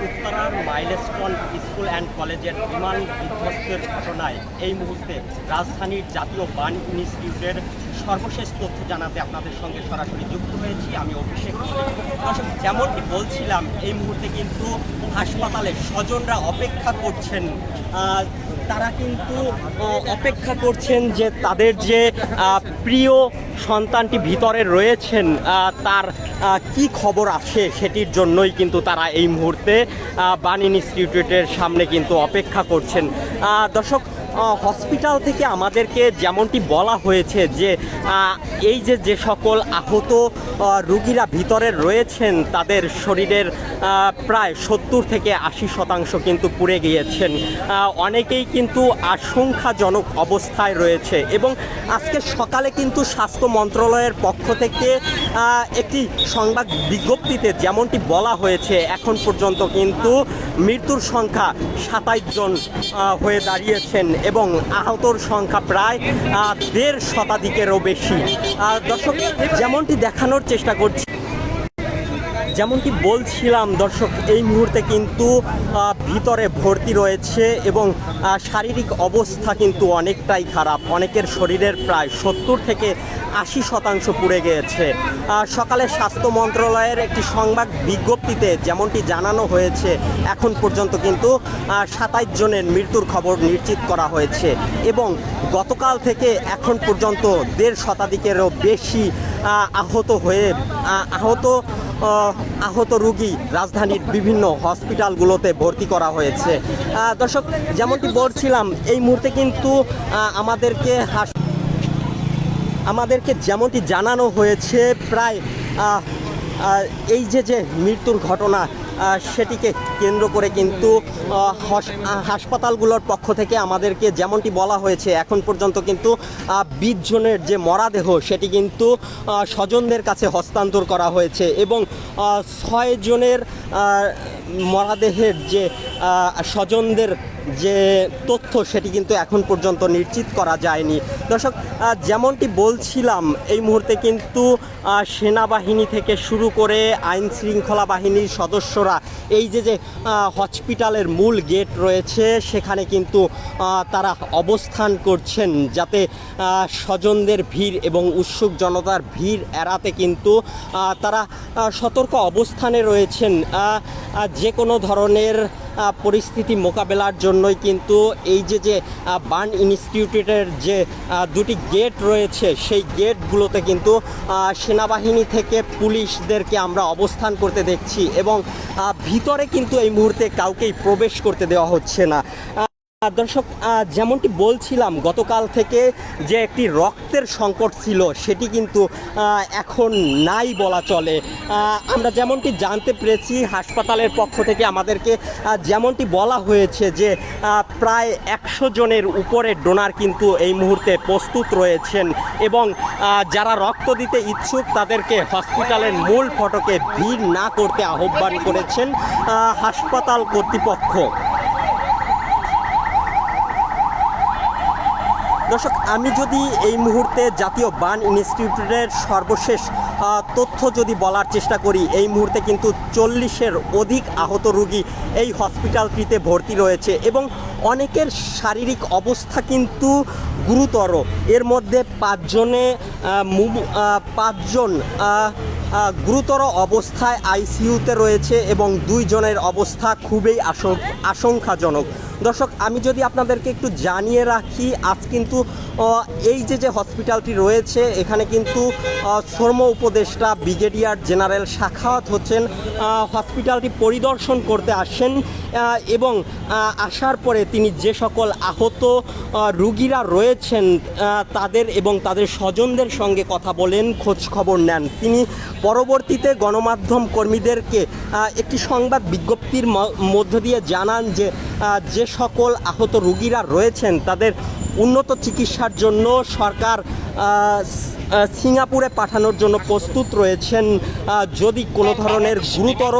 উত্তরার milestone school and কলেজের বিমান বিধ্বস্তের ঘটনায় এই মুহূর্তে রাজধানীর জাতীয় বান ইনস্টিটিউটের সর্বশেষ তথ্য জানাতে আপনাদের সঙ্গে সরাসরি যুক্ত হয়েছি। আমি অভিষেক যেমনটি বলছিলাম, এই মুহূর্তে কিন্তু হাসপাতালে স্বজনরা অপেক্ষা করছেন। তারা কিন্তু অপেক্ষা করছেন যে তাদের যে প্রিয় সন্তানটি ভিতরে রয়েছেন তার কি খবর আসে সেটির জন্যই কিন্তু তারা এই মুহূর্তে বান ইনস্টিটিউটের সামনে কিন্তু অপেক্ষা করছেন। দর্শক হসপিটাল থেকে আমাদেরকে যেমনটি বলা হয়েছে যে এই যে যে সকল আহত রুগীরা ভিতরে রয়েছেন, তাদের শরীরের প্রায় সত্তর থেকে আশি শতাংশ কিন্তু পুড়ে গিয়েছেন। অনেকেই কিন্তু আশঙ্কাজনক অবস্থায় রয়েছে এবং আজকে সকালে কিন্তু স্বাস্থ্য মন্ত্রণালয়ের পক্ষ থেকে একটি সংবাদ বিজ্ঞপ্তিতে যেমনটি বলা হয়েছে, এখন পর্যন্ত কিন্তু মৃত্যুর সংখ্যা সাতাইশ জন হয়ে দাঁড়িয়েছেন এবং আহতর সংখ্যা প্রায় দেড় শতাধিকেরও বেশি। দর্শক যেমনটি দেখানোর চেষ্টা করছি যেমনটি বলছিলাম দর্শক এই মুহূর্তে কিন্তু ভিতরে ভর্তি রয়েছে এবং শারীরিক অবস্থা কিন্তু অনেকটাই খারাপ। অনেকের শরীরের প্রায় সত্তর থেকে আশি শতাংশ পুড়ে গিয়েছে। সকালে স্বাস্থ্য মন্ত্রণালয়ের একটি সংবাদ বিজ্ঞপ্তিতে যেমনটি জানানো হয়েছে এখন পর্যন্ত কিন্তু সাতাইশ জনের মৃত্যুর খবর নিশ্চিত করা হয়েছে এবং গতকাল থেকে এখন পর্যন্ত দেড় শতাধিকেরও বেশি আহত হয়ে আহত আহ, আহত রুগী রাজধানীর বিভিন্ন হসপিটালগুলোতে ভর্তি করা হয়েছে। দর্শক, যেমনটি বলছিলাম, এই মুহূর্তে কিন্তু আমাদেরকে আমাদেরকে যেমনটি জানানো হয়েছে, প্রায় এই যে যে মৃত্যুর ঘটনা সেটিকে কেন্দ্র করে কিন্তু হাসপাতালগুলোর পক্ষ থেকে আমাদেরকে যেমনটি বলা হয়েছে, এখন পর্যন্ত কিন্তু বিশজনের যে মরাদেহ, সেটি কিন্তু স্বজনদের কাছে হস্তান্তর করা হয়েছে এবং ছয় জনের মরাদেহের যে স্বজনদের যে তথ্য সেটি কিন্তু এখন পর্যন্ত নিশ্চিত করা যায়নি। দর্শক যেমনটি বলছিলাম, এই মুহূর্তে কিন্তু সেনাবাহিনী থেকে শুরু করে আইন শৃঙ্খলা বাহিনীর সদস্যরা এই যে যে হসপিটালের মূল গেট রয়েছে, সেখানে কিন্তু তারা অবস্থান করছেন যাতে স্বজনদের ভিড় এবং উৎসুক জনতার ভিড় এড়াতে কিন্তু তারা সতর্ক অবস্থানে রয়েছেন। যে কোনো ধরনের পরিস্থিতি মোকাবেলার জন্যই কিন্তু এই যে যে বার্ন ইনস্টিটিউটের যে দুটি গেট রয়েছে, সেই গেটগুলোতে কিন্তু সেনাবাহিনী থেকে পুলিশদেরকে আমরা অবস্থান করতে দেখছি এবং ভিতরে কিন্তু এই মুহূর্তে কাউকেই প্রবেশ করতে দেওয়া হচ্ছে না। দর্শক যেমনটি বলছিলাম, গতকাল থেকে যে একটি রক্তের সংকট ছিল, সেটি কিন্তু এখন নাই বলা চলে। আমরা যেমনটি জানতে পেরেছি, হাসপাতালের পক্ষ থেকে আমাদেরকে যেমনটি বলা হয়েছে যে প্রায় একশো জনের উপরে ডোনার কিন্তু এই মুহূর্তে প্রস্তুত রয়েছেন এবং যারা রক্ত দিতে ইচ্ছুক, তাদেরকে হসপিটালের মূল ফটকে ভিড় না করতে আহ্বান করেছেন হাসপাতাল কর্তৃপক্ষ। দর্শক, আমি যদি এই মুহূর্তে জাতীয় বান ইনস্টিটিউটের সর্বশেষ তথ্য যদি বলার চেষ্টা করি, এই মুহূর্তে কিন্তু চল্লিশের অধিক আহত রুগী এই হসপিটালটিতে ভর্তি রয়েছে এবং অনেকের শারীরিক অবস্থা কিন্তু গুরুতর। এর মধ্যে পাঁচজনে পাঁচজন গুরুতর অবস্থায় আইসিইউতে রয়েছে এবং দুইজনের অবস্থা খুবই আশঙ্ক- আশঙ্কাজনক। দর্শক, আমি যদি আপনাদেরকে একটু জানিয়ে রাখি, আজ কিন্তু এই যে যে হসপিটালটি রয়েছে, এখানে কিন্তু শ্রম উপদেষ্টা, ব্রিগেডিয়ার জেনারেল শাখাওয়াত হচ্ছেন হসপিটালটি পরিদর্শন করতে আসেন এবং আসার পরে তিনি যে সকল আহত রুগীরা রয়েছেন তাদের এবং তাদের স্বজনদের সঙ্গে কথা বলেন খোঁজ খবর নেন। তিনি পরবর্তীতে গণমাধ্যম কর্মীদেরকে একটি সংবাদ বিজ্ঞপ্তির মধ্য দিয়ে জানান যে যে সকল আহত রুগীরা রয়েছেন তাদের উন্নত চিকিৎসার জন্য সরকার সিঙ্গাপুরে পাঠানোর জন্য প্রস্তুত রয়েছেন যদি কোনো ধরনের গুরুতর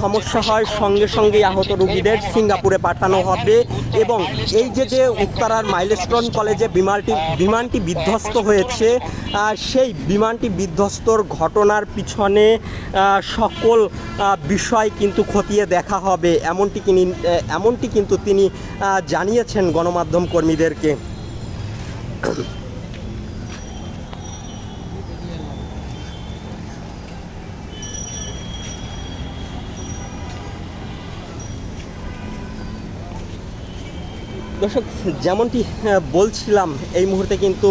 সমস্যা হয়, সঙ্গে সঙ্গে আহত রোগীদের সিঙ্গাপুরে পাঠানো হবে এবং এই যে যে উত্তরার মাইলস্টোন কলেজে বিমানটি বিমানটি বিধ্বস্ত হয়েছে সেই বিমানটি বিধ্বস্তর ঘটনার পিছনে সকল বিষয় কিন্তু খতিয়ে দেখা হবে, এমনটি কিনি, এমনটি কিন্তু তিনি জানিয়েছেন গণমাধ্যম কর্মীদেরকে। দর্শক যেমনটি বলছিলাম এই মুহূর্তে কিন্তু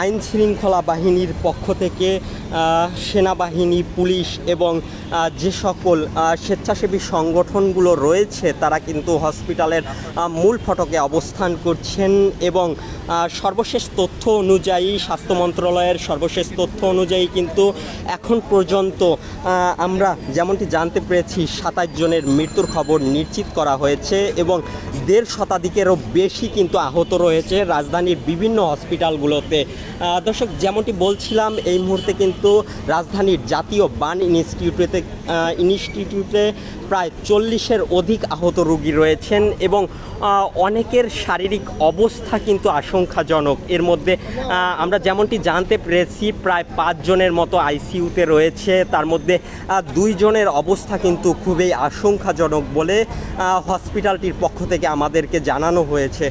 আইন শৃঙ্খলা বাহিনীর পক্ষ থেকে সেনাবাহিনী, পুলিশ এবং যে সকল স্বেচ্ছাসেবী সংগঠনগুলো রয়েছে, তারা কিন্তু হসপিটালের মূল ফটকে অবস্থান করছেন এবং সর্বশেষ তথ্য অনুযায়ী, স্বাস্থ্য মন্ত্রণালয়ের সর্বশেষ তথ্য অনুযায়ী কিন্তু এখন পর্যন্ত আমরা যেমনটি জানতে পেরেছি, সাতাশ জনের মৃত্যুর খবর নিশ্চিত করা হয়েছে এবং দেড় শতাধিকেরও বেশি কিন্তু আহত রয়েছে। রাজধানীর বিভিন্ন হসপিটালগুলোতে আহ, দর্শক যেমনটি বলছিলাম এই মুহূর্তে কিন্তু রাজধানীর জাতীয় বান ইনস্টিটিউটে আহ, ইনস্টিটিউটে প্রায় চল্লিশের অধিক আহত রোগী রয়েছেন এবং অনেকের শারীরিক অবস্থা কিন্তু আশঙ্কাজনক। এর মধ্যে আমরা যেমনটি জানতে পেরেছি প্রায় পাঁচজনের মতো আইসিইউতে রয়েছে। তার মধ্যে দুইজনের অবস্থা কিন্তু খুবই আশঙ্কাজনক বলে হসপিটালটির পক্ষ থেকে আমাদেরকে জানানো হয়েছে।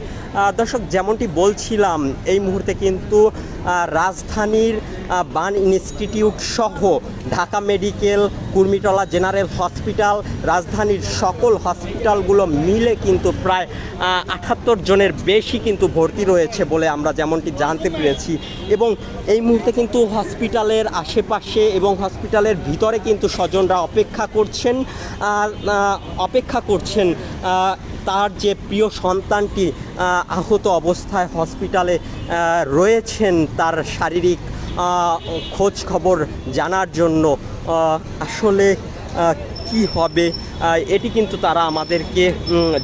দর্শক যেমনটি বলছিলাম এই মুহূর্তে কিন্তু pastor রাজধানীর বান ইনস্টিটিউট সহ Dhaka medical, Kurmitola general hospital, রাজধানীর সকল হসপিটালগুলো মিলে কিন্তু প্রায় আটাত্তর জনের বেশি কিন্তু ভর্তি রয়েছে বলে আমরা যেমনটি জানতে পেরেছি। এবং এই মুহূর্তে কিন্তু হসপিটালের আশেপাশে এবং হসপিটালের ভিতরে কিন্তু স্বজনরা অপেক্ষা করছেন অপেক্ষা করছেন তার যে প্রিয় সন্তানটি আহত অবস্থায় হসপিটালে রয়েছেন তার শারীরিক খোঁজ খবর জানার জন্য আসলে কি হবে এটি কিন্তু তারা আমাদেরকে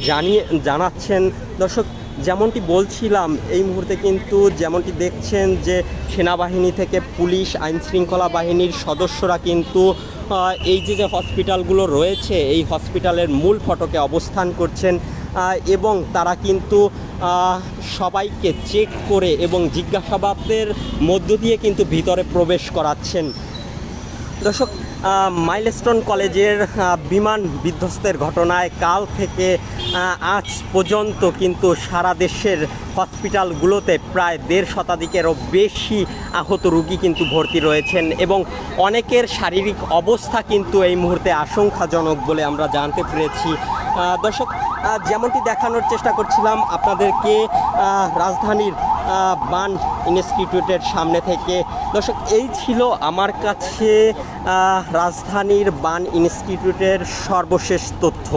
জানিয়ে, জানাচ্ছেন। দর্শক, যেমনটি বলছিলাম, এই মুহূর্তে কিন্তু যেমনটি দেখছেন যে, সেনাবাহিনী থেকে পুলিশ আইন শৃঙ্খলা বাহিনীর সদস্যরা কিন্তু এই যে যে, হসপিটালগুলো রয়েছে, এই হসপিটালের মূল ফটকে অবস্থান করছেন। এবং তারা কিন্তু সবাইকে চেক করে এবং জিজ্ঞাসাবাদের মধ্য দিয়ে কিন্তু ভিতরে প্রবেশ করাচ্ছেন। দর্শক মাইলস্টোন কলেজের বিমান বিধ্বস্তের ঘটনায় কাল থেকে আজ পর্যন্ত কিন্তু সারা দেশের হসপিটালগুলোতে প্রায় দেড় শতাধিকেরও বেশি আহত রুগী কিন্তু ভর্তি রয়েছেন এবং অনেকের শারীরিক অবস্থা কিন্তু এই মুহূর্তে আশঙ্কাজনক বলে আমরা জানতে পেরেছি। দর্শক যেমনটি দেখানোর চেষ্টা করছিলাম, আপনাদেরকে রাজধানীর বান ইনস্টিটিউটের সামনে থেকে। দর্শক, এই ছিল আমার কাছে রাজধানীর বান ইনস্টিটিউটের সর্বশেষ তথ্য।